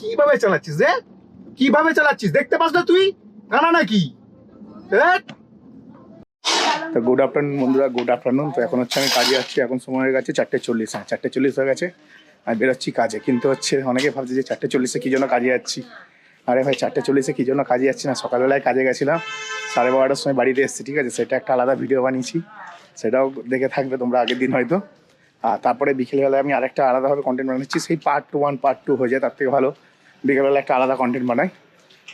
কীভাবে চালাচ্ছিস, রে? কীভাবে চালাচ্ছিস? দেখতে পাস না তুই? কানা নাকি। তো গুড আফটারনুন বন্ধুরা গুড আফটারনুন তো এখন হচ্ছে আমি কাজে যাচ্ছি, এখন সময় হয়ে গেছে চারটে চল্লিশ। হ্যাঁ চারটে চল্লিশ হয়ে গেছে। আমি বেরোচ্ছি কাজে, কিন্তু হচ্ছে অনেকে ভাবছে যে চারটে চল্লিশে কী জন্য কাজে যাচ্ছি? আরে ভাই, চারটে চল্লিশে কী জন্য কাজে যাচ্ছি না? সকালবেলায় কাজে গেছিলাম, সাড়ে বারোটার সময় বাড়িতে এসেছি, ঠিক আছে? সেটা একটা আলাদা ভিডিও বানিয়েছি। সেটাও দেখে থাকবে তোমরা আগের দিন হয়তো। আর তারপরে বিকেলবেলায় আমি আরেকটা আলাদাভাবে কন্টেন্ট বানাচ্ছি সেই part two one part two হয়ে যায়, তার থেকে ভালো। বিকেলবেলা একটা আলাদা কন্টেন্ট বানাই।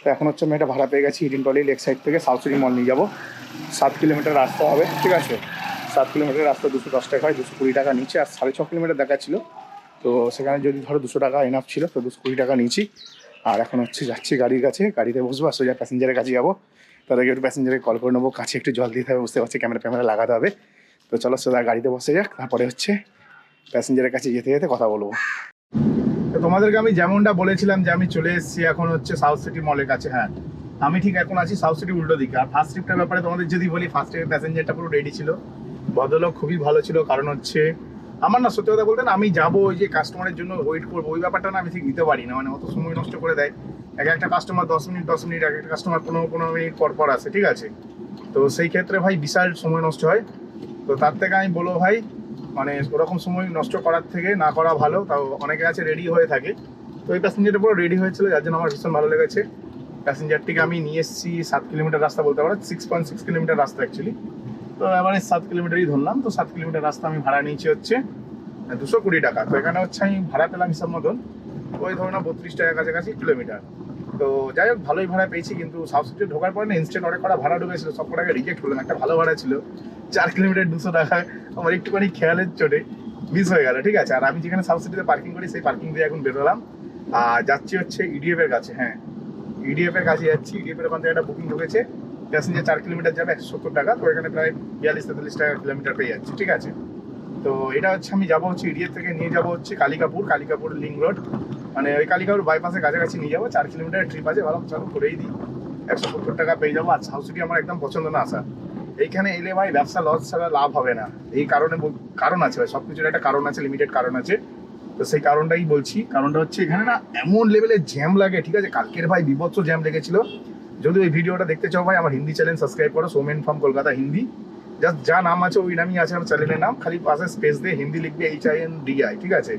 তো এখন হচ্ছে আমি একটা ভাড়া পেয়ে গেছি ইডিন টলি লেক সাইড থেকে সাউথ সিটি মল নিয়ে যাব। সাত কিলোমিটার রাস্তা হবে, ঠিক আছে? সাত কিলোমিটার রাস্তা দুশো দশ টাকা হয়, দুশো কুড়ি টাকা নিচে, আর সাড়ে ছ কিলোমিটার দেখাচ্ছিল তো সেখানে যদি ধরো দুশো টাকা এনাফ ছিল, তো দুশো কুড়ি টাকা নিয়েছি। আর এখন হচ্ছে যাচ্ছি গাড়ির কাছে, গাড়িতে বসবো, আর সোজা প্যাসেঞ্জারের কাছে যাব। তার আগে একটু প্যাসেঞ্জারকে কল করে নেব, কাছে একটু জল দিতে হবে বুঝতে পারছি ক্যামেরা ফ্যামেরা লাগাতে হবে। তো চলো সোজা গাড়িতে বসে যাক, তারপরে হচ্ছে প্যাসেঞ্জারের কাছে যেতে যেতে কথা বলব। তোমাদেরকে আমি যেমনটা বলেছিলাম যে আমি চলে এসেছি এখন হচ্ছে সাউথ সিটি মলের কাছে হ্যাঁ। আমি ঠিক এখন আছি সাউথ সিটি উল্টো দিকে। আর ফার্স্ট ট্রিপটার ব্যাপারে তোমাদের যদি বলি ফার্স্ট ট্রিপের প্যাসেঞ্জারটা পুরো রেডি ছিল। ভদ্রলোক খুবই ভালো ছিল, কারণ হচ্ছে আমার না সত্যি কথা বলতে না, আমি যাব ওই যে কাস্টমারের জন্য ওয়েট করব, ওই ব্যাপারটা না আমি ঠিক নিতে পারি না। মানে অত সময় নষ্ট করে দেয়। এক একটা কাস্টমার দশ মিনিট দশ মিনিট, এক একটা কাস্টমার পনেরো পনেরো মিনিট পর পর আসে, ঠিক আছে? তো সেই ক্ষেত্রে ভাই বিশাল সময় নষ্ট হয়। তো তার থেকে আমি বলব ভাই মানে ওরকম সময় নষ্ট করার থেকে না করা ভালো, তাও অনেকে আছে রেডি হয়ে থাকে। তো এই প্যাসেঞ্জারটা পুরো রেডি হয়েছিল, যার জন্য আমার ভীষণ ভালো লেগেছে। প্যাসেঞ্জারটিকে আমি নিয়ে এসেছি সাত কিলোমিটার রাস্তা বলতে পারো সিক্স পয়েন্ট সিক্স কিলোমিটার রাস্তা অ্যাকচুয়ালি তো এবারে সাত কিলোমিটারই ধরলাম, তো সাত কিলোমিটার রাস্তা আমি ভাড়া নিয়েছি হচ্ছে দুশো কুড়ি টাকা। তো এখানে হচ্ছে আমি ভাড়া পেলাম হিসাব মতন, ওই ধরো না বত্রিশ টাকার কাছাকাছি কিলোমিটার। তো যাই হোক, ভালোই ভাড়া পেয়েছি, কিন্তু সাউথ সিটি ঢোকার পরে না ইনস্ট্যান্ট অনেক কটা ভাড়া ঢুকেছিল সব কটাকে রিজেক্ট হলাম একটা ভালো ভাড়া ছিল, চার কিলোমিটার দুশো টাকা, আমার একটুখানি খেয়ালের চোটে মিস হয়ে গেল, ঠিক আছে? আর আমি যেখানে সাউথ সিটিতে পার্কিং করি, সেই পার্কিং দিয়ে এখন বেরোলাম। আর যাচ্ছি হচ্ছে ইডিএফ এর কাছে হ্যাঁ। ইডিএফ এর কাছে যাচ্ছি ইডিএফ এর ওখান থেকে একটা বুকিং ঢুকেছে প্যাসেঞ্জার চার কিলোমিটার যাবে একশো সত্তর টাকা, তো এখানে প্রায় বিয়াল্লিশ তেতাল্লিশ টাকা কিলোমিটার পেয়ে যাচ্ছি, ঠিক আছে? তো এটা হচ্ছে আমি যাব হচ্ছে ইডিএফ থেকে, নিয়ে যাব হচ্ছে কালিকাপুর কালিকাপুর লিঙ্ক রোড। মানে ওই কালিকাপুর বাইপাসের কাছাকাছি নিয়ে যাব, চার কিলোমিটার ট্রিপ আছে, ভালো চলো করেই দিই। একশো সত্তর টাকা পেয়ে যাব, আর সাউথ সিটি আমার একদম পছন্দ না আসা এইখানে এলে ভাই ব্যবসা লস ছাড়া লাভ হবে না। এই কারণে কারণ আছে ভাই সব কিছুর একটা কারণ আছে লিমিটেড কারণ আছে। তো সেই কারণটাই বলছি। কারণটা হচ্ছে এখানে না এমন লেভেলের জ্যাম লাগে, ঠিক আছে? কালকের ভাই বিভৎস জ্যাম লেগেছিল। যদি ওই ভিডিওটা দেখতে চাও ভাই, আমার হিন্দি চ্যানেল সাবস্ক্রাইব করো সোমেন ফার্ম কলকাতা হিন্দি জাস্ট যা নাম আছে, ওই নামই আছে আমার চ্যানেলের নাম। খালি পাশে স্পেস দিয়ে হিন্দি লিখবে H I N D I ঠিক আছে?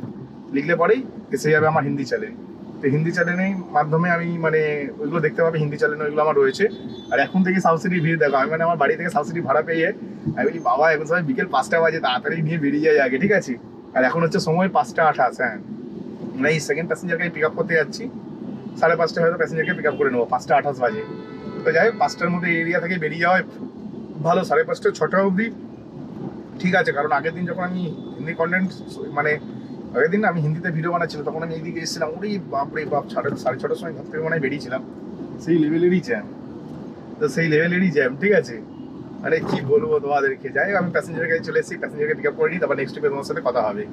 লিখলে পরেই এসে যাবে আমার হিন্দি চ্যানেল তো হিন্দি চ্যানেলের মাধ্যমে আমি মানে ওইগুলো দেখতে পাবে, হিন্দি চ্যানেল ওইগুলো আমার রয়েছে। আর এখন থেকে সাউথ সিটি ভিড়, দেখো, আমি মানে আমার বাড়ি থেকে সাউথ সিটি ভাড়া পেয়ে আমি বলি, বাবা, এখন সবাই বিকেল পাঁচটা বাজে, তাড়াতাড়ি নিয়ে বেরিয়ে যায় আগে, ঠিক আছে? আর এখন হচ্ছে সময় পাঁচটা আঠাশ হ্যাঁ। মানে এই সেকেন্ড প্যাসেঞ্জারকে পিক আপ করতে যাচ্ছি। সাড়ে পাঁচটা হয়তো প্যাসেঞ্জারকে পিক আপ করে নেব, পাঁচটা আঠাশ বাজে। তো যাই হোক, পাঁচটার মধ্যে এরিয়া থেকে বেরিয়ে যাওয়ায় ভালো, সাড়ে পাঁচটা, ছটা অবধি। ঠিক আছে, কারণ আগের দিন যখন আমি হিন্দি কন্টেন্ট মানে আগের দিন আমি হিন্দিতে ভিডিও বানাচ্ছিলাম, তখন আমি এইদিকে এসেছিলাম, ওরে বাপরে বাপ, সাড়ে সাড়ে ছটার সময় ঘর থেকে মনে বেরিয়েছিলাম। সেই লেভেলেরই জ্যাম তো সেই লেভেলেরই জ্যাম ঠিক আছে? আরে কি বলব তোমাদেরকে? যাই আমি প্যাসেঞ্জারের কাছে চলে এসেছি প্যাসেঞ্জারকে পিক আপ করে নিই, তারপর নেক্সট ট্রিপে তোমার সাথে কথা হবে।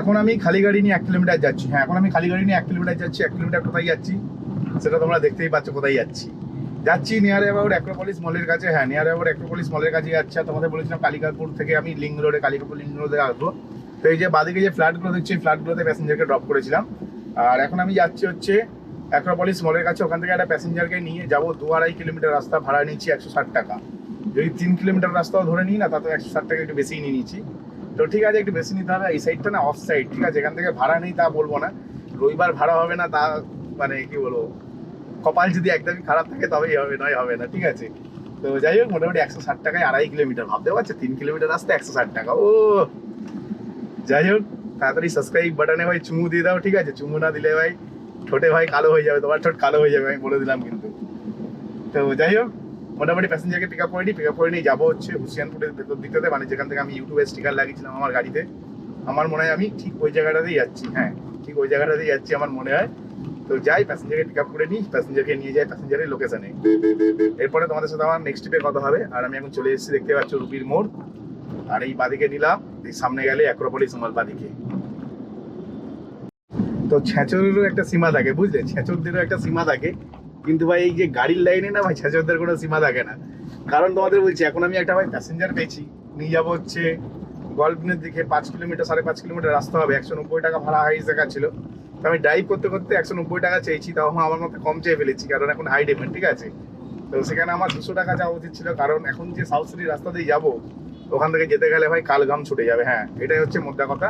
এখন আমি খালি গাড়ি নিয়ে এক কিলোমিটার যাচ্ছি। হ্যাঁ এখন আমি খালি গাড়ি নিয়ে এক কিলোমিটার যাচ্ছি, এক কিলোমিটার কোথায় যাচ্ছি? সেটা তোমরা দেখতেই পাচ্ছ কোথায় যাচ্ছি। যাচ্ছি নিয়ার অ্যাবাউট অ্যাক্রোপলিস মলের কাছে। হ্যাঁ নিয়ার অ্যাবাউট অ্যাক্রোপলিস মলের কাছে যাচ্ছি। আর তোমাদের বলেছিলাম কালিকাপুর থেকে আমি লিঙ্ক রোডে, কালিকাপুর লিঙ্ক রোডে আসব। তো এই যে বাদিকে যে ফ্ল্যাটগুলো দেখছি ফ্ল্যাটগুলোতে প্যাসেঞ্জারকে ড্রপ করেছিলাম। আর এখন আমি যাচ্ছি হচ্ছে অ্যাক্রোপলিস মলের কাছে। ওখান থেকে একটা প্যাসেঞ্জারকে নিয়ে যাব। দু আড়াই কিলোমিটার রাস্তা ভাড়া নিচ্ছি একশো ষাট টাকা। যদি তিন কিলোমিটার রাস্তাও ধরে নিই না, তাতে একশো ষাট টাকা একটু বেশিই নিয়ে নিচ্ছি। তো ঠিক আছে, একটু বেশি নিতে হবে। এই সাইডটা না অফ সাইড ঠিক আছে? এখান থেকে ভাড়া নেই তা বলব না। রবিবার ভাড়া হবে না, তা মানে কি বলব? কপাল যদি একদমই খারাপ থাকে, তবেই হবে, নয় হবে না, ঠিক আছে? তো যাই হোক, মোটামুটি একশো ষাট টাকায় আড়াই কিলোমিটার। ভাবতে পারছে? তিন কিলোমিটার রাস্তা একশো ষাট টাকা। ও যাই হোক, তাড়াতাড়ি সাবস্ক্রাইব বাটনে ভাই চুমু দিয়ে দাও, ঠিক আছে? চুমু না দিলে ভাই ঠোঁটে ভাই কালো হয়ে যাবে, তোমার ঠোঁট কালো হয়ে যাবে, আমি বলে দিলাম কিন্তু। তো যাই হোক, মোটামুটি প্যাসেঞ্জারকে পিক আপ করে নিই পিক আপ করে নিয়ে যাব হচ্ছে হুসিয়ানপুরের ভেতর দিকটাতে মানে যেখান থেকে আমি ইউটিউবে স্টিকার লাগিয়েছিলাম আমার গাড়িতে। আমার মনে হয় আমি ঠিক ওই জায়গাটাতেই যাচ্ছি হ্যাঁ ঠিক ওই জায়গাটাতেই যাচ্ছি আমার মনে হয়। তো যাই প্যাসেঞ্জারকে পিক আপ করে নিই প্যাসেঞ্জারকে নিয়ে যাই প্যাসেঞ্জারের লোকেশনে এরপরে তোমাদের সাথে আমার নেক্সট ট্রিপে কথা হবে, আর আমি এখন চলে এসেছি, দেখতে পাচ্ছ রুপির মোড়। আর এই বাদিকে নিলাম সামনে গেলে অ্যাক্রোপলিস মল বাদিকে। তো ছেঁচরেরও একটা সীমা থাকে, বুঝলে? ছেঁচরদেরও একটা সীমা থাকে। কিন্তু ভাই, এই যে গাড়ির লাইনে না ভাই ছেঁচরদের কোনো সীমা থাকে না। কারণ তোমাদের বলছি, এখন আমি একটা ভাই প্যাসেঞ্জার পেয়েছি। নিয়ে যাব হচ্ছে গল্পনের দিকে পাঁচ কিলোমিটার, সাড়ে পাঁচ কিলোমিটার রাস্তা হবে, একশো নব্বই টাকা ভাড়া হাইস দেখাচ্ছিল তো আমি ড্রাইভ করতে করতে একশো নব্বই টাকা চেয়েছি, তাও আমার মতো কম চেয়ে ফেলেছি, কারণ এখন হাই ডিমেন্ড ঠিক আছে? তো সেখানে আমার দুশো টাকা যাওয়া উচিত ছিল, কারণ এখন যে সাউথ রাস্তা দিয়ে যাব ওখান থেকে যেতে গেলে ভাই কালঘাম ছুটে যাবে হ্যাঁ। এটাই হচ্ছে মোদ্দা কথা।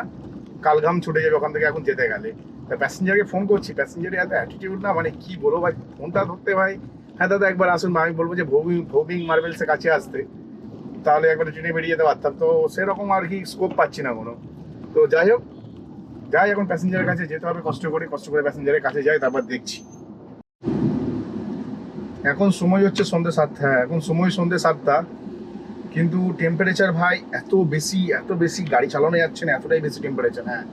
কালঘাম ছুটে যাবে, ওখান থেকে এখন যেতে গেলে। তা প্যাসেঞ্জারকে ফোন করছি প্যাসেঞ্জারের এত অ্যাটিটিউড না মানে কি বলব ভাই ফোনটা ধরতে ভাই। হ্যাঁ দাদা, একবার আসুন, আমি বলব যে ভৌমিং ভৌমিং মার্বেলসের কাছে আসতে। তাহলে একবার ট্রেনে বেরিয়ে যেতে পারতাম। তো সেরকম আর কি স্কোপ পাচ্ছি না কোনো। তো যাই হোক, যাই এখন প্যাসেঞ্জারের কাছে যেতে হবে, কষ্ট করে কষ্ট করে প্যাসেঞ্জারের কাছে যাই, তারপর দেখছি। এখন সময় হচ্ছে সন্ধ্যে সাতটা হ্যাঁ এখন সময় সন্ধ্যে সাতটা। কিন্তু টেম্পারেচার ভাই, এত বেশি এত বেশি গাড়ি চালানো যাচ্ছে না, এতটাই বেশি টেম্পারেচার হ্যাঁ।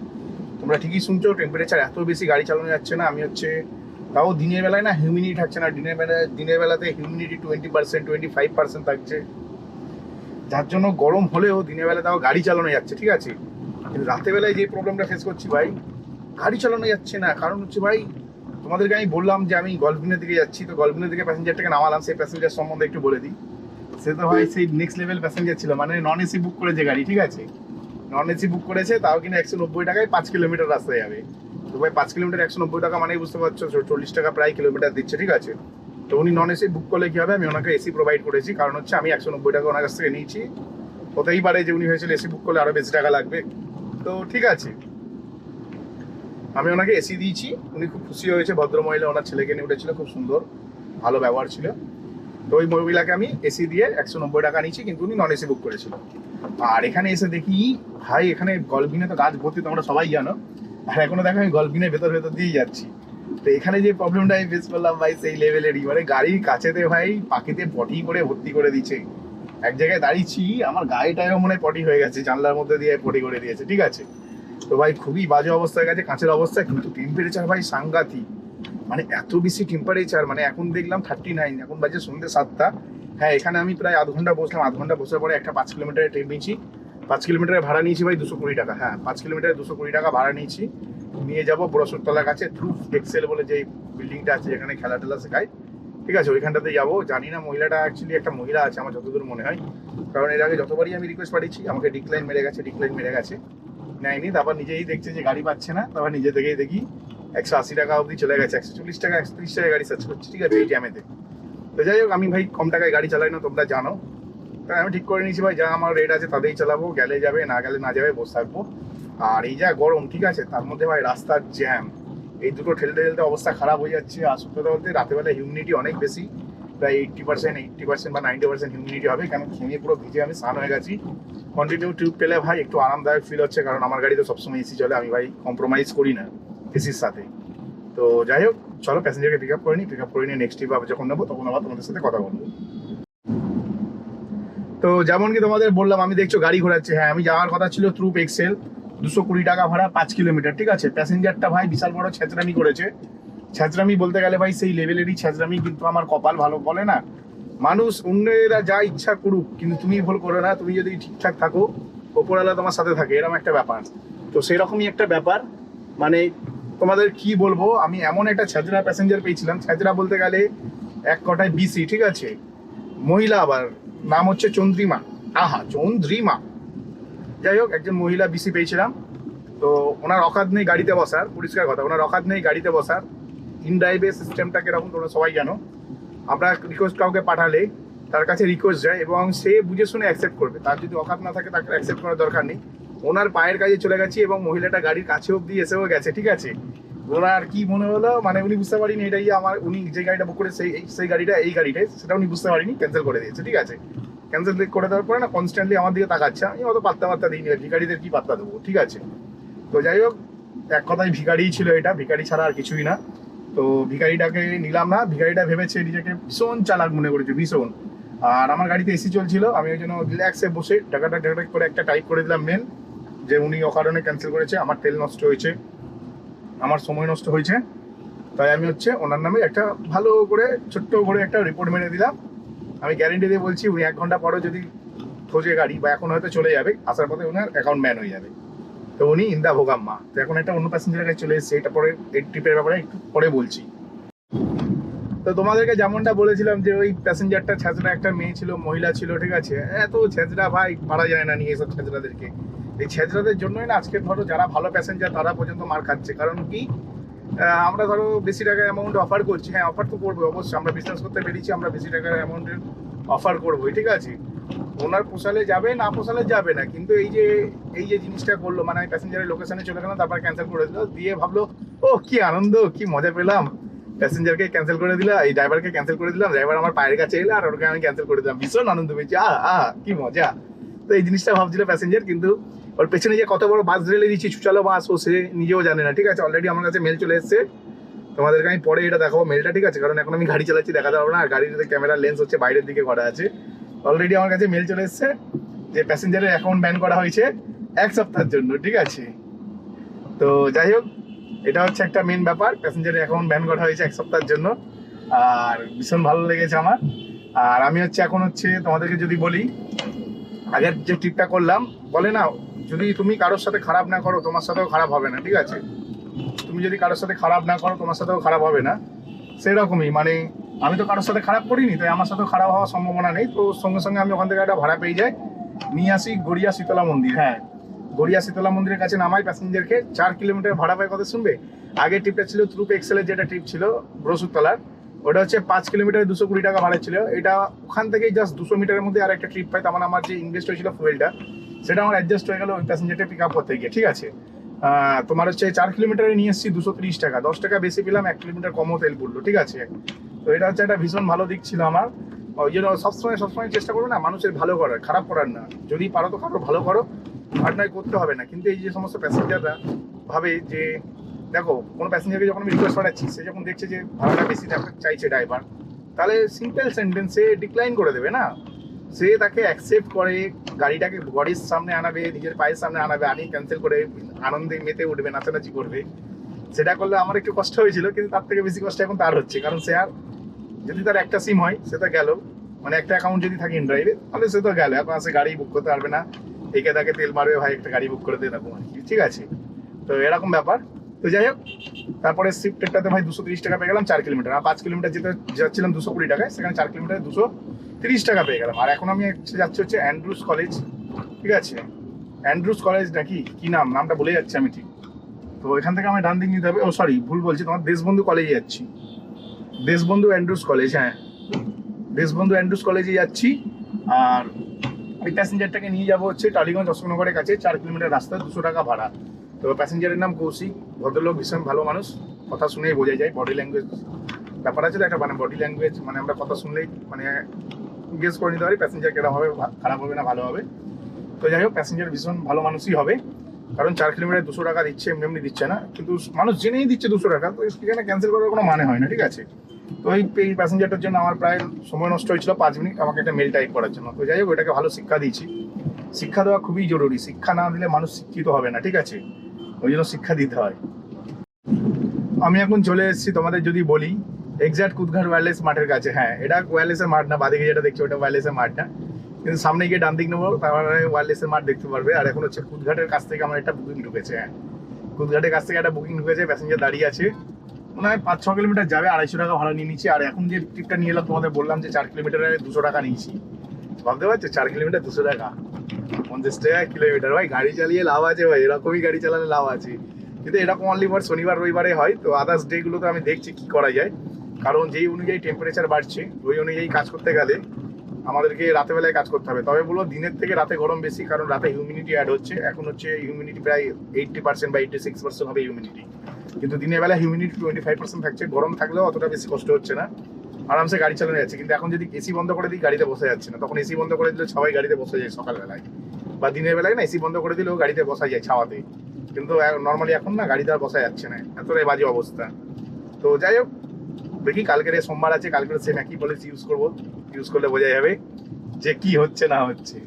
তোমরা ঠিকই শুনছো টেম্পারেচার এত বেশি গাড়ি চালানো যাচ্ছে না। আমি হচ্ছে, তাও দিনের বেলায় না হিউমিডিটি থাকছে না, দিনের বেলায় দিনের বেলাতে humidity twenty percent twenty five percent থাকছে। যার জন্য গরম হলেও দিনের বেলা তাও গাড়ি চালানো যাচ্ছে, ঠিক আছে? কিন্তু রাতের বেলায় যে প্রবলেমটা ফেস করছি ভাই, গাড়ি চালানো যাচ্ছে না। কারণ হচ্ছে ভাই, তোমাদেরকে আমি বললাম যে আমি গল্ফিনের দিকে যাচ্ছি, তো গল্ফিনের দিকে প্যাসেঞ্জারটাকে নামালাম, সেই প্যাসেঞ্জার সম্বন্ধে একটু বলে দিই। সে তো ভাই সেই নেক্সট লেভেল প্যাসেঞ্জার ছিল মানে নন এসি বুক করেছে গাড়ি, ঠিক আছে? নন এসি বুক করেছে, তাও কিন্তু একশো নব্বই টাকায় পাঁচ কিলোমিটার রাস্তায় যাবে। তো ভাই, পাঁচ কিলোমিটার একশো নব্বই টাকা মানে বুঝতে পারছ চল্লিশ টাকা প্রায় কিলোমিটার দিচ্ছে, ঠিক আছে? তো উনি নন এসি বুক করলে কি হবে? আমি ওনাকে এসি প্রোভাইড করেছি, কারণ হচ্ছে আমি একশো নব্বই টাকা ওনার কাছ থেকে নিয়েছি। হতেই পারে যে উনি হয়েছিল এসি বুক করলে আরও বেশি টাকা লাগবে। তো ঠিক আছে। আমি ওনাকে এসি দিয়েছি, উনি খুব খুশি হয়েছে, ভদ্রমহিলা ওনার ছেলেকে নিয়ে উঠেছিল, খুব সুন্দর, ভালো ব্যবহার ছিল। তো ওই মহিলাকে আমি এসি দিয়ে একশো নব্বই টাকা নিয়েছি, কিন্তু উনি নন এসি বুক করেছিল। আর এখানে এসে দেখি, ভাই, এখানে গলবিনে তো গাছ ভর্তি, তোমরা সবাই জানো। আর এখনও দেখো, আমি গলবিনের ভেতর ভেতর দিয়েই যাচ্ছি। তো এখানে যে প্রবলেমটা আমি ফেস করলাম, ভাই, সেই লেভেলেরই মানে গাড়ির কাছেতে, ভাই, পাখিতে পটি করে ভর্তি করে দিচ্ছে এক জায়গায় দাঁড়িয়েছি, আমার গাড়িটাও মনে পটি হয়ে গেছে, জানলার মধ্যে দিয়ে পটি করে দিয়েছে, ঠিক আছে? তো ভাই, খুবই বাজে অবস্থা হয়ে গেছে, কাঁচের অবস্থা, কিন্তু টেম্পারেচার ভাই, সাংঘাতিক। মানে এত বেশি টেম্পারেচার মানে এখন দেখলাম থার্টি নাইন এখন বাজে সন্ধ্যে সাতটা। হ্যাঁ এখানে আমি প্রায় আধ ঘণ্টা বসলাম, আধ ঘণ্টা বসার পরে একটা পাঁচ কিলোমিটারের ট্রেন নিয়েছি। পাঁচ কিলোমিটারের ভাড়া নিয়েছি ভাই দুশো কুড়ি টাকা। হ্যাঁ পাঁচ কিলোমিটারে দুশো কুড়ি টাকা ভাড়া নিয়েছি। নিয়ে যাব বড়সুরতলার কাছে থ্রুফ এক্সেল বলে যে বিল্ডিংটা আছে, যেখানে খেলা টেলা শেখায়। ঠিক আছে, ওইখানটাতে যাব। জানি না মহিলাটা অ্যাকচুয়ালি একটা মহিলা আছে, আমার যতদূর মনে হয়। কারণ এর আগে যতবারই আমি রিকোয়েস্ট পাঠিয়েছি, আমাকে ডিক্লাইন মেরে গেছে ডিক্লাইন মেরে গেছে। নেয়নি, তারপর নিজেই দেখছে যে গাড়ি পাচ্ছে না, তারপর নিজে থেকেই দেখি। একশো আশি টাকা অবধি চলে গেছে, একশো চল্লিশ টাকা, একশো তিরিশ টাকা গাড়ি সার্চ করছি, ঠিক আছে, এই জ্যামেতে তো যাই হোক, আমি ভাই কম টাকায় গাড়ি চালাই না, তোমরা জানো। তাই আমি ঠিক করে নিয়েছি ভাই, যা আমার রেট আছে তাতেই চালাবো, গেলে যাবে, না গেলে না যাবে, বসে থাকব। আর এই যা গরম, ঠিক আছে, তার মধ্যে ভাই রাস্তার জ্যাম এই দুটো ঠেলতে ঠেলতে অবস্থা খারাপ হয়ে যাচ্ছে, আর সত্যি কথা বলতে রাতেবেলা হিউমিডিটি অনেক বেশি, প্রায় এইটটি পার্সেন্ট এইটটি পার্সেন্ট বা নাইনটি পার্সেন্ট হিউমিডিটি হবে কারণ ঘেমে পুরো ভিজে আমি স্নান হয়ে গেছি। কন্টিনিউ টিউব পেলে ভাই একটু আরামদায়ক ফিল হচ্ছে, কারণ আমার গাড়িতে সবসময় এসি চলে, আমি ভাই কম্প্রোমাইজ করি না। এসির সাথে। তো যাই হোক চলো প্যাসেঞ্জারকে পিক আপ করে নিই পিক আপ করে নিয়ে নেক্সট ট্রিপ আবার যখন নেব তখন আবার তোমাদের সাথে কথা বলব। তো যেমন কি তোমাদের বললাম, আমি দেখছ গাড়ি ঘোরাচ্ছে। হ্যাঁ আমি যাওয়ার কথা ছিল থ্রুপ এক্সেল দুশো কুড়ি টাকা ভাড়া, পাঁচ কিলোমিটার, ঠিক আছে? প্যাসেঞ্জারটা ভাই বিশাল বড় ছেঁচড়ামি করেছে। ছেঁচড়ামি বলতে গেলে ভাই সেই লেভেলেরই ছেঁচড়ামি কিন্তু আমার কপাল ভালো বলে না। মানুষ অন্যেরা যা ইচ্ছা করুক, কিন্তু তুমি ভুল করো না। তুমি যদি ঠিকঠাক থাকো, ওপরওয়ালা তোমার সাথে থাকে, এরকম একটা ব্যাপার। তো সেরকমই একটা ব্যাপার। মানে তোমাদের কি বলব, আমি এমন একটা ছেঁচড়া প্যাসেঞ্জার পেয়েছিলাম। ছেঁচড়া বলতে গেলে এক কটায় বিসি ঠিক আছে? মহিলা আবার, নাম হচ্ছে চন্দ্রিমা। আহা, চন্দ্রিমা। যাই হোক, একজন মহিলা বিসি পেয়েছিলাম। তো ওনার অকাত নেই গাড়িতে বসার, পরিষ্কার কথা, ওনার অকাত নেই গাড়িতে বসার। ইন ড্রাইভের সিস্টেমটা কীরকম তোমরা সবাই জানো। আমরা রিকোয়েস্ট কাউকে পাঠালে তার কাছে রিকোয়েস্ট যায় এবং সে বুঝে শুনে অ্যাকসেপ্ট করবে। তার যদি অকাত না থাকে, তাকে অ্যাকসেপ্ট করার দরকার নেই। ওনার পায়ের কাজে চলে গেছি এবং মহিলাটা গাড়ির কাছে অব্দি এসেও গেছে, ঠিক আছে? ওনার কি মনে হলো? মানে উনি বুঝতে পারিনি এটাই আমার, উনি যে গাড়িটা বুক করে সেই সেই গাড়িটা এই গাড়িটাই, সেটা উনি বুঝতে পারিনি ক্যান্সেল করে দিয়েছে, ঠিক আছে? ক্যান্সেল করে দেওয়ার পরে না কনস্ট্যান্টলি আমার দিকে তাকাচ্ছে, আমি অত পাত্তা পাত্তা দিইনি ভিকারিদের কি পাত্তা দেবো, ঠিক আছে? তো যাই হোক, এক কথায় ভিকারিই ছিল এটা ভিকারি ছাড়া আর কিছুই না। তো ভিকারিটাকে নিলাম না ভিকারিটা ভেবেছে নিজেকে ভীষণ চালাক মনে করেছে, ভীষণ। আর আমার গাড়িতে এসি চলছিল, আমি ওই জন্য রিল্যাক্সে বসে টাকাটা টাকা করে একটা টাইপ করে দিলাম মেন যে উনি অকারণে ক্যান্সেল করেছে, আমার তেল নষ্ট হয়েছে, আমার সময় নষ্ট হয়েছে, তাই আমি হচ্ছে ওনার নামে একটা ভালো করে, ছোট্ট করে একটা রিপোর্ট মেরে দিলাম। আমি গ্যারেন্টি দিয়ে বলছি, উনি এক ঘণ্টা পরেও যদি খোঁজে গাড়ি বা এখন হয়তো চলে যাবে, আসার পথে ওনার অ্যাকাউন্ট ম্যান হয়ে যাবে। তো উনি ইন্দা ভোগাম্মা তো এখন একটা অন্য প্যাসেঞ্জারের কাছে চলে এসেছে, এটা পরে, এই ট্রিপের ব্যাপারে একটু পরে বলছি। তো তোমাদেরকে যেমনটা বলেছিলাম যে ওই প্যাসেঞ্জারটা ছেঁচড়া একটা মেয়ে ছিল, মহিলা ছিল, ঠিক আছে? এত ছেঁচড়া ভাই পারা যায় না নিয়ে এসব ছেঁচড়াদেরকে। এই ছেঁচড়াদের জন্যই না আজকে ধরো যারা ভালো প্যাসেঞ্জার তারা পর্যন্ত মার খাচ্ছে। কারণ কি? আমরা ধরো বেশি টাকা অ্যামাউন্ট অফার করছি। হ্যাঁ অফার তো করব অবশ্যই। আমরা বিজনেস করতে পেরেছি, আমরা বেশি টাকার অ্যামাউন্টের অফার করবোই, ঠিক আছে? ওনার পোষালে যাবে, না পোষালে যাবে না। কিন্তু এই যে এই যে জিনিসটা করল মানে আমি প্যাসেঞ্জারের লোকেশনে চলে গেলাম, তারপর ক্যান্সেল করে দিল। দিয়ে ভাবলো, ও, কি আনন্দ, কি মজা পেলাম। প্যাসেঞ্জারকে ক্যান্সেল করে দিলাম এই ড্রাইভারকে ক্যান্সেল করে দিলাম। ড্রাইভার আমার পায়ের কাছে এলো, আর ওকে আমি ক্যান্সেল করে দিলাম। ভীষণ আনন্দ পেয়েছি। আহ আহ, কি মজা। তো এই জিনিসটা ভাবছিল প্যাসেঞ্জার কিন্তু ওর পেছনে যে কত বড় বাস রেলে দিচ্ছি চুচালো বাস ও সে নিজেও জানে না ঠিক আছে অলরেডি আমার কাছে মেল চলে এসেছে তোমাদেরকে আমি পরে এটা দেখাবো মেলটা ঠিক আছে কারণ এখন আমি গাড়ি চালাচ্ছি দেখা যাবে না আর গাড়ির ক্যামেরার লেন্স হচ্ছে বাইরের দিকে করা আছে অলরেডি আমার কাছে মেল চলে এসেছে যে প্যাসেঞ্জারের অ্যাকাউন্ট ব্যান করা হয়েছে এক সপ্তাহের জন্য ঠিক আছে তো যাই হোক এটা হচ্ছে একটা মেন ব্যাপার প্যাসেঞ্জারের অ্যাকাউন্ট ব্যান করা হয়েছে এক সপ্তাহের জন্য আর ভীষণ ভালো লেগেছে আমার আর আমি হচ্ছে এখন হচ্ছে তোমাদেরকে যদি বলি আগের যে ট্রিপটা করলাম বলে না যদি তুমি কারোর সাথে খারাপ না করো, তোমার সাথেও খারাপ হবে না, ঠিক আছে? তুমি যদি কারোর সাথে খারাপ না করো, তোমার সাথেও খারাপ হবে না। সেরকমই মানে আমি তো কারোর সাথে খারাপ করিনি তাই আমার সাথেও খারাপ হওয়ার সম্ভাবনা নেই। তো সঙ্গে সঙ্গে আমি ওখান থেকে একটা ভাড়া পেয়ে যাই। নিয়ে আসি গড়িয়া শীতলা মন্দির। হ্যাঁ গড়িয়া শীতলা মন্দিরের কাছে নামাই প্যাসেঞ্জারকে। চার কিলোমিটার ভাড়া পায় কথা শুনবে? আগের ট্রিপটা ছিল থ্রুপ এক্সেলের যেটা ট্রিপ ছিল ব্রসুতলার ওটা হচ্ছে পাঁচ কিলোমিটার দুশো কুড়ি টাকা ভাড়া ছিল। এটা ওখান থেকেই জাস্ট দুশো মিটারের মধ্যে আর একটা ট্রিপ পাই, তার মানে আমার যে ইনভেস্ট হয়েছিল ফুয়েলটা সেটা আমার অ্যাডজাস্ট হয়ে গেল, ওই প্যাসেঞ্জারটা পিক আপ করতে গিয়ে, ঠিক আছে? তোমার হচ্ছে চার কিলোমিটারে নিয়ে এসেছি দুশো ত্রিশ টাকা, দশ টাকা বেশি পেলাম, এক কিলোমিটার কমও তেল পড়ল, ঠিক আছে? তো এটা হচ্ছে একটা ভীষণ ভালো দিক ছিল আমার। ওই জন্য সবসময় সবসময় চেষ্টা করো না মানুষের ভালো করার, খারাপ করার না। যদি পারো তো কারও ভালো করো আর নয় করতে হবে না। কিন্তু এই যে সমস্ত প্যাসেঞ্জাররা ভাবে যে, দেখো, কোনো প্যাসেঞ্জারকে যখন আমি রিকোয়েস্ট পাঠাচ্ছি, সে যখন দেখছে যে ভাড়াটা বেশি চাইছে ড্রাইভার তাহলে সিম্পল সেন্টেন্সে ডিক্লাইন করে দেবে না। সে তাকে অ্যাকসেপ্ট করে গাড়িটাকে গাড়ির সামনে আনাবে, নিজের পায়ের সামনে আনাবে, আনি ক্যান্সেল করে আনন্দে মেতে উঠবে, নাচানাচি করবে। সেটা করলে আমার একটু কষ্ট হয়েছিল, কিন্তু তার থেকে বেশি কষ্ট এখন তার হচ্ছে। কারণ সে আর যদি তার একটা সিম হয়, সে তো গেল। মানে একটা অ্যাকাউন্ট যদি থাকে ইনড্রাইভে তাহলে সে তো গেল। এখন সে গাড়ি বুক করতে পারবে না। একে তাকে তেল মারবে, ভাই একটা গাড়ি বুক করে দিয়ে এরকম আর কি ঠিক আছে। তো এরকম ব্যাপার। তো যাই হোক, তারপরে শিফটেরটাতে ভাই দুশো তিরিশ টাকা পেয়ে গেলাম চার কিলোমিটার। আর পাঁচ কিলোমিটার যেতে যাচ্ছিলাম দুশো কুড়ি টাকায়, সেখানে চার কিলোমিটার দুশো তিরিশ টাকা পেয়ে গেলাম। আর এখন আমি যাচ্ছি হচ্ছে অ্যান্ড্রুস কলেজ ঠিক আছে? অ্যান্ড্রুস কলেজ নাকি? কি নাম? নামটা বলে যাচ্ছি আমি ঠিক। তো এখান থেকে আমার ডান দিক নিতে হবে। ও সরি ভুল বলছি, তোমার দেশবন্ধু কলেজে যাচ্ছি। দেশবন্ধু অ্যান্ড্রুস কলেজ হ্যাঁ। দেশবন্ধু অ্যান্ড্রুস কলেজে যাচ্ছি। আর ওই প্যাসেঞ্জারটাকে নিয়ে যাব হচ্ছে টালিগঞ্জ অশোকনগরের কাছে, চার কিলোমিটার রাস্তা, দুশো টাকা ভাড়া। তো প্যাসেঞ্জারের নাম কৌশিক, ভদ্রলোক, ভীষণ ভালো মানুষ। কথা শুনেই বোঝা যায় বডি ল্যাঙ্গুয়েজ ব্যাপার আছে তো একটা মানে বডি ল্যাঙ্গুয়েজ মানে আমরা কথা শুনলেই মানে গেস করে নিতে পারি প্যাসেঞ্জার কেরম হবে খারাপ হবে না, ভালো হবে। তো যাই হোক প্যাসেঞ্জার ভীষণ ভালো মানুষই হবে। কারণ চার কিলোমিটার দুশো টাকা দিচ্ছে, এমনি এমনি দিচ্ছে না। কিন্তু মানুষ জেনেই দিচ্ছে দুশো টাকা, তো সেখানে ক্যান্সেল করার কোনো মানে হয় না, ঠিক আছে? তো এই এই প্যাসেঞ্জারটার জন্য আমার প্রায় সময় নষ্ট হয়েছিল পাঁচ মিনিট আমাকে একটা মেল টাইপ করার জন্য। তো যাই হোক ওটাকে ভালো শিক্ষা দিয়েছি। শিক্ষা দেওয়া খুবই জরুরি। শিক্ষা না দিলে মানুষ শিক্ষিত হবে না, ঠিক আছে? ওই জন্য শিক্ষা দিতে হয়। আমি এখন চলে এসেছি তোমাদের যদি বলি এক্সাক্ট কুদঘাট ওয়্যারলেস মাঠের কাছে হ্যাঁ। এটা ওয়্যারলেসের মাঠ না, বাদিকে যেটা দেখছ ওটা ওয়্যারলেসের মাঠ না। কিন্তু সামনে গিয়ে ডান দিক নেব, তারপরে ওয়্যারলেসের মাঠ দেখতে পারবে। আর এখন হচ্ছে কুদঘাটের কাছ থেকে আমার একটা বুকিং ঢুকেছে হ্যাঁ। কুদঘাটের কাছ থেকে একটা বুকিং ঢুকেছে প্যাসেঞ্জার দাঁড়িয়ে আছে। মনে হয় পাঁচ ছ কিলোমিটার যাবে, আড়াইশো টাকা ভাড়া নিয়ে নিচ্ছি। আর এখন যে ট্রিপটা নিয়ে এলাম, তোমাদের বললাম যে চার কিলোমিটারে দুশো টাকা নিয়েছি। ভাবতে পারছ? চার কিলোমিটার দুশো টাকা। পঞ্চাশ টাকা কিলোমিটার। ভাই, গাড়ি চালিয়ে লাভ আছে ভাই, এরকমই গাড়ি চালালে লাভ আছে। কিন্তু এরকম অনলি বার শনিবার, রবিবারে হয়। তো আদার্স ডেগুলোতে আমি দেখছি কি করা যায়। কারণ যেই অনুযায়ী টেম্পারেচার বাড়ছে, ওই অনুযায়ী কাজ করতে গেলে আমাদেরকে রাতে বেলায় কাজ করতে হবে। তবে বলব দিনের থেকে রাতে গরম বেশি, কারণ রাতে হিউমিডিটি অ্যাড হচ্ছে। এখন হচ্ছে হিউমিডিটি প্রায় এইটটি পার্সেন্ট বা এইটটি সিক্স পার্সেন্ট হবে হিউমিডিটি কিন্তু দিনের বেলা হিউমিডিটি টোয়েন্টি ফাইভ পার্সেন্ট থাকছে। গরম থাকলেও অতটা বেশি কষ্ট হচ্ছে না। আরামসে গাড়ি চালানো যাচ্ছে। কিন্তু এখন যদি এসি বন্ধ করে দিই, গাড়িতে বসে যাচ্ছে না। তখন এসি বন্ধ করে দিলে সবাই গাড়িতে বসে যায় সকালবেলায়। বা দিনের বেলায় না এসি বন্ধ করে দিলেও গাড়িতে বসা যায় ছাওয়াতে। কিন্তু নর্মালি এখন না, গাড়িতে আর বসা যাচ্ছে না। এতটাই বাজে অবস্থা। তো যাই হোক দেখি, কালকের সোমবার আছে, কালকের সেম একই পলিসি ইউজ করব। ইউজ করলে বোঝা যাবে যে কি হচ্ছে, না হচ্ছে।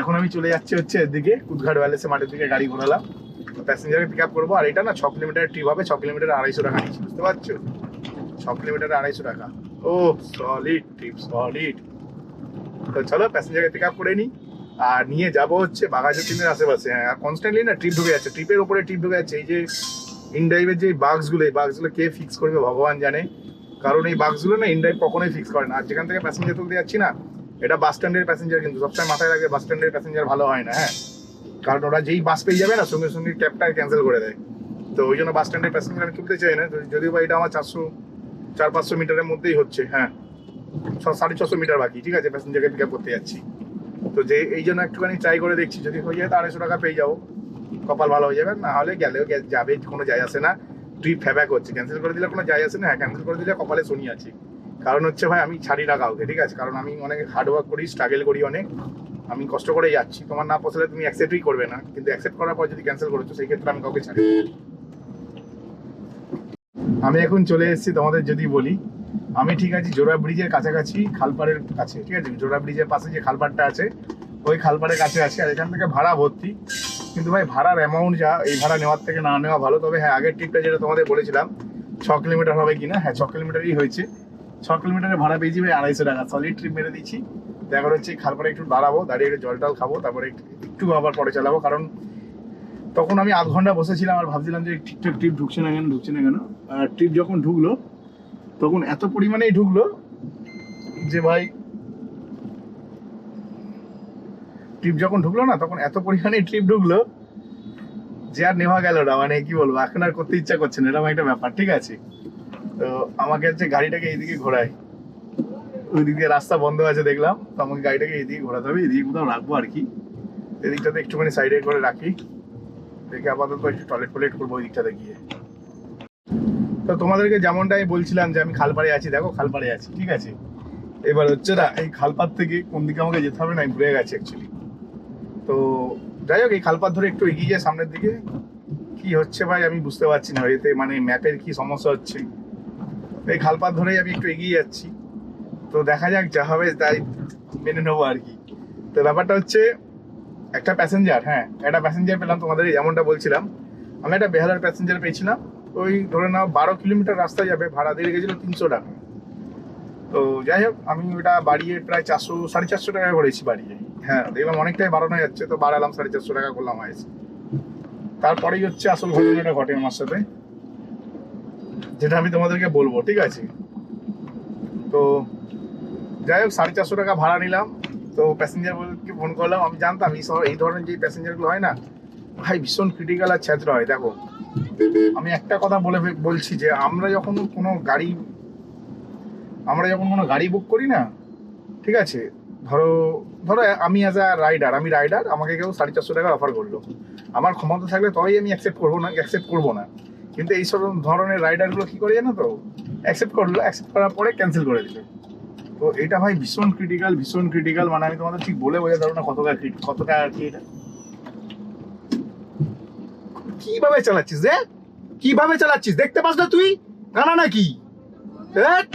এখন আমি চলে যাচ্ছি হচ্ছে এদিকে কুদঘাট ওয়ালেসে মাঠের দিকে গাড়ি ঘোরালাম। প্যাসেঞ্জারকে পিক আপ করব। আর এটা না, ছ কিলোমিটার ট্রিপ হবে, ছ কিলোমিটার আড়াইশো টাকা। নিচ্ছি বুঝতে পারছ? ছ কিলোমিটার আড়াইশো টাকা। ও সলিড ট্রিপ সলিড তো চলো প্যাসেঞ্জারকে পিক আপ করে নিই আর নিয়ে যাব হচ্ছে বাঘাযতীনের আশেপাশে। হ্যাঁ কনস্ট্যান্টলি না ট্রিপ ঢুকে যাচ্ছে। ট্রিপের উপরে ট্রিপ ঢুকে যাচ্ছে। এই যে ইনড্রাইভের যে বাক্সগুলো, এই বাক্সগুলো কে ফিক্স করবে ভগবান জানে। কারণ এই বাক্সগুলো না ইনড্রাইভ কখনোই ফিক্স করে না। আর যেখান থেকে প্যাসেঞ্জার তুলতে যাচ্ছি না, এটা বাস স্ট্যান্ডের প্যাসেঞ্জার কিন্তু। সবসময় মাথায় রাখবে বাস স্ট্যান্ডের প্যাসেঞ্জার ভালো হয় না হ্যাঁ। কারণ ওরা যেই বাস পেয়ে যাবে না, সঙ্গে সঙ্গে ক্যাবটা ক্যান্সেল করে দেয়। তো ওই জন্য বাস স্ট্যান্ডে প্যাসেঞ্জার আমি তুলতে চাই না। যদিও বা এটা আমার চারশো, চার পাঁচশো মিটারের মধ্যেই হচ্ছে হ্যাঁ। সাড়ে ছশো মিটার বাকি, ঠিক আছে প্যাসেঞ্জারকে পিক আপ করতে যাচ্ছি। তো যে এই জন্য একটুখানি ট্রাই করে দেখছি। যদি হয়ে যায় তো আড়াইশো টাকা পেয়ে যাব। কপাল ভালো হয়ে যাবে, না হলে গেলেও যাবে, কোনো যায় আসে না। ট্রিপ ফ্যাব্যাক হচ্ছে ক্যান্সেল করে দিলে কোনো যায় আসে না হ্যাঁ ক্যান্সেল করে দিলে কপালে শুনি আছে। কারণ হচ্ছে ভাই, আমি ছাড়ি না কাউকে, ঠিক আছে? কারণ আমি অনেক হার্ডওয়ার্ক করি স্ট্রাগল করি অনেক। আমি কষ্ট করে যাচ্ছি, তোমার না পছলে তুমি অ্যাকসেপ্টই করবে না। কিন্তু অ্যাকসেপ্ট করার পর যদি ক্যান্সেল করেছ, সেই ক্ষেত্রে আমি কাউকে ছাড়ি আমি এখন চলে এসেছি তোমাদের যদি বলি। আমি ঠিক আছি, জোড়া ব্রিজের কাছাকাছি, খালপাড়ের কাছে, ঠিক আছে? জোড়া ব্রিজের পাশে যে খালপাড়টা আছে ওই খালপাড়ের কাছে আছে, আর এখান থেকে ভাড়া ভর্তি। কিন্তু ভাই, ভাড়ার অ্যামাউন্ট যা, এই ভাড়া নেওয়ার থেকে না নেওয়া ভালো। তবে হ্যাঁ আগের ট্রিপটা যেটা তোমাদের বলেছিলাম, ছ কিলোমিটার হবে কিনা? হ্যাঁ ছ কিলোমিটারই হয়েছে। ছ কিলোমিটারের ভাড়া পেয়েছি ভাই আড়াইশো টাকা। সলিড ট্রিপ মেরে দিচ্ছি। দেখা হচ্ছে খালপাড়ে একটু দাঁড়াবো, দাঁড়িয়ে একটু জল টল খাব, তারপরে একটু- একটু আবার পরে চালাবো। কারণ তখন আমি আধ ঘণ্টা বসেছিলাম আর ভাবছিলাম যে ঠিকঠাক ট্রিপ ঢুকছে না কেন, ঢুকছে না কেন। আর ট্রিপ যখন ঢুকলো, তখন এত পরিমাণেই ঢুকলো যে ভাই ট্রিপ যখন ঢুকলো না, তখন এত পরিমাণে ট্রিপ ঢুকলো যে আর নেওয়া গেল না। মানে কি বলব, এখন আর করতে ইচ্ছা করছে না, এরকম একটা ব্যাপার, ঠিক আছে? তো আমাকে হচ্ছে গাড়িটাকে এইদিকে ঘোরায়। ওইদিক দিয়ে রাস্তা বন্ধ আছে দেখলাম, তো আমাকে গাড়িটাকে এইদিকে ঘোরাতে হবে এদিকে কোথাও রাখব আর কি। এদিকটাতে একটুখানি সাইডে করে রাখি। দেখে আপাতত একটু টয়লেট ফলেট করব ওই দিকটাতে গিয়ে। তো তোমাদেরকে যেমনটা আমি বলছিলাম যে আমি খালপাড়ে আছি, দেখো খালপাড়ে আছি, ঠিক আছে? এবার হচ্ছে না, এই খালপাড় থেকে কোন দিকে আমাকে যেতে হবে না, আমি ভুলে গেছি অ্যাকচুয়ালি তো যাই হোক, এই খালপাত ধরে একটু এগিয়ে যায় সামনের দিকে। কি হচ্ছে ভাই, আমি বুঝতে পারছি না এতে মানে ম্যাপের কি সমস্যা হচ্ছে। এই খালপাত ধরেই আমি একটু এগিয়ে যাচ্ছি। তো দেখা যাক যা হবে, তাই মেনে নেব আর কি। তো ব্যাপারটা হচ্ছে, একটা প্যাসেঞ্জার হ্যাঁ একটা প্যাসেঞ্জার পেলাম তোমাদের যেমনটা বলছিলাম। আমি একটা বেহালার প্যাসেঞ্জার পেয়েছিলাম। ওই ধরে নাও বারো কিলোমিটার রাস্তা যাবে, ভাড়া দিয়ে গেছিল তিনশো টাকা। তো যাই হোক, আমি ওটা বাড়িয়ে প্রায় চারশো, সাড়ে চারশো টাকা করেছি বাড়িয়ে। হ্যাঁ দেখলাম অনেকটাই বাড়ানো যাচ্ছে, তো বাড়ালাম সাড়ে চারশো টাকা করলাম হয়েছে তারপরেই হচ্ছে আসল ঘটনাটা ঘটে আমার সাথে, যেটা আমি তোমাদেরকে বলব, ঠিক আছে? তো যাই হোক, সাড়ে চারশো টাকা ভাড়া নিলাম, তো প্যাসেঞ্জারকে ফোন করলাম, আমি জানতাম এই এই ধরনের যে প্যাসেঞ্জারগুলো হয় না, ভাই ভীষণ ক্রিটিক্যাল আর ছ্যাঁচড়া হয়, দেখো। আমি একটা কথা বলে বলছি যে আমরা যখন কোনো গাড়ি আমরা যখন কোনো গাড়ি বুক করি না, ঠিক আছে? ধরো ধরো আমি অ্যাজ আ রাইডার আমি রাইডার আমাকে কেউ সাড়ে চারশো টাকা অফার করল। আমার ক্ষমতা থাকলে তবেই আমি অ্যাকসেপ্ট করব না অ্যাকসেপ্ট করব না। কিন্তু এই সব ধরনের রাইডারগুলো কী করে জানো তো? অ্যাকসেপ্ট করল অ্যাকসেপ্ট করার পরে ক্যান্সেল করে দিল। তো এটা ভাই ভীষণ ক্রিটিক্যাল ভীষণ ক্রিটিক্যাল মানে আমি তোমাদের ঠিক বলে বোঝাতে পারব না কতটা কতটা আর কি এটা। কীভাবে চালাচ্ছিস রে কীভাবে চালাচ্ছিস? দেখতে পাস না তুই? কানা নাকি? ধ্যাৎ।